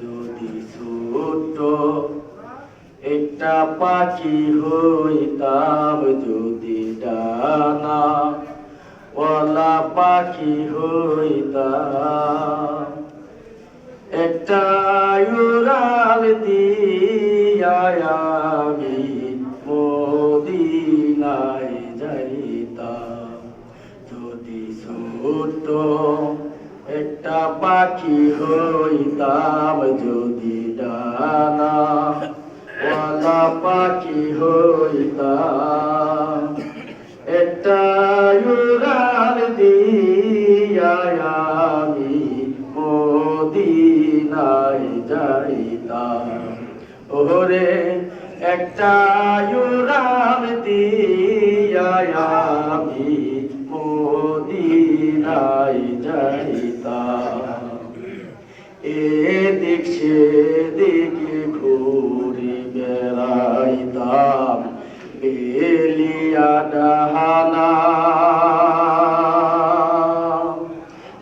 যদি ছোট একটা পাখি হইতাম যদি ডানা। ওলা পাখি হইতাম একটা উড়াল দিয়া ছোট একটা পাখি হইতাম যদি ডানা, ওয়ালা পাখি হইতাম। একটা উড়াল দিয়া আমি মদিনায় যাইতাম। ওরে, একটা উড়াল দিয়া মদিনায় যাইতাম এদিক সেদিকে ঘুরে বেড়াইতাম, বেলিয়া ডাহানা।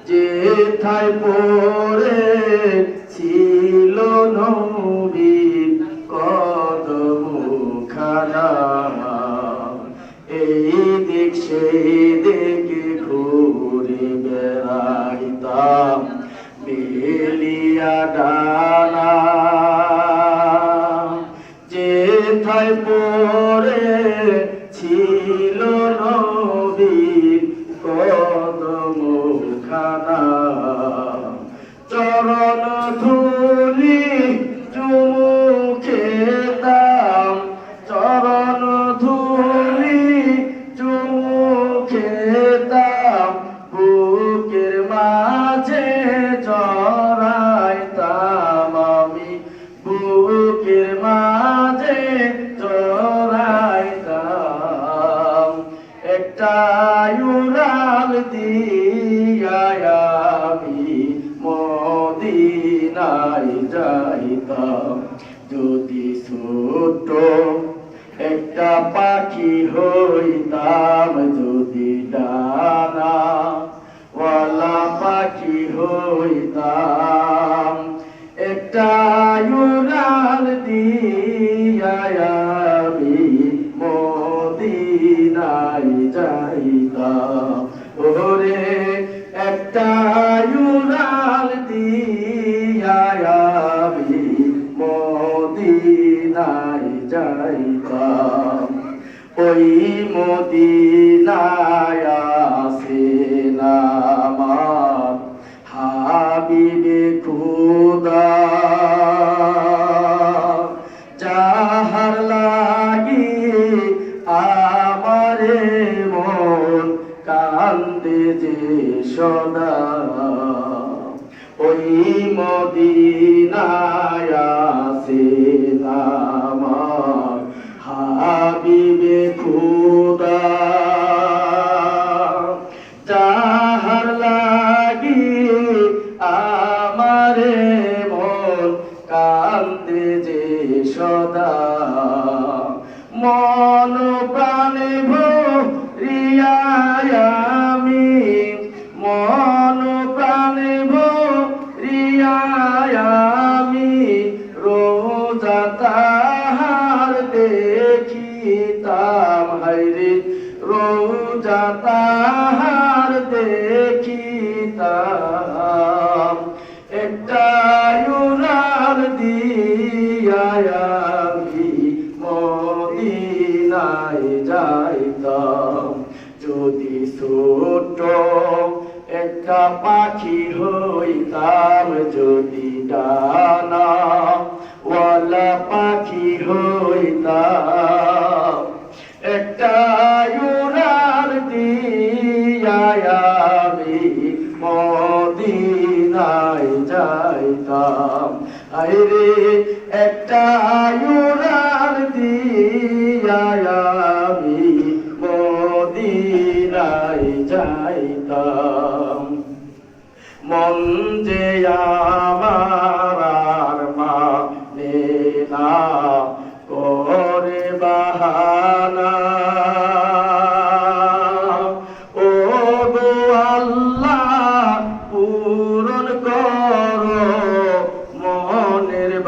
যেথায় পড়ে ছিল নবীর কদম খানা এই দিক সেই দিকে যেথায় ছিল নবীর কদম খানা চরণ ধুলি চুমুখে দাম। চরণ ধুলি চুমুখে দাম। বুকের মাঝে জড়াইতাম আমি বুকের মাঝে মদিনায় যাইতাম যদি ছোট একটা পাখি হইতাম, যদি ডানা পাখি হইতাম, একটা উড়াল দিয়া আমি মদিনায় যাইতাম। ওরে মদিনায় কান্দে যে সদা। মন প্রাণে ভরিয়ায় আমি। মন প্রাণে ভরিয়ায় আমি। রোজা তাহার দেখিতাম হাইরে রোজা তাহার দেখিতাম। একটা পাখি হইতাম যদি ডানা। ওয়ালা পাখি হইতাম একটা উড়াল দিয়া আমি মদিনায় যাইতাম। আরে একটা উড়াল দিয়া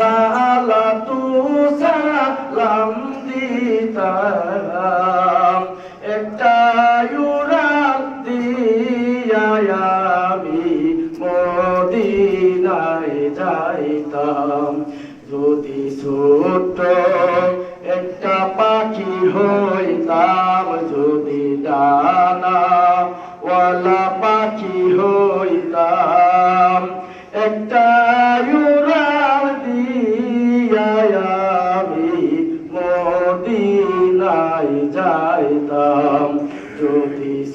সালাতু সালাম দিতাম। একটা ইউরাল দিয়া আমি মদিনায় যাইতাম। যদি ছোট একটা পাখি হইতাম, যদি ডানা ওয়ালা পাখি হইতাম, একটা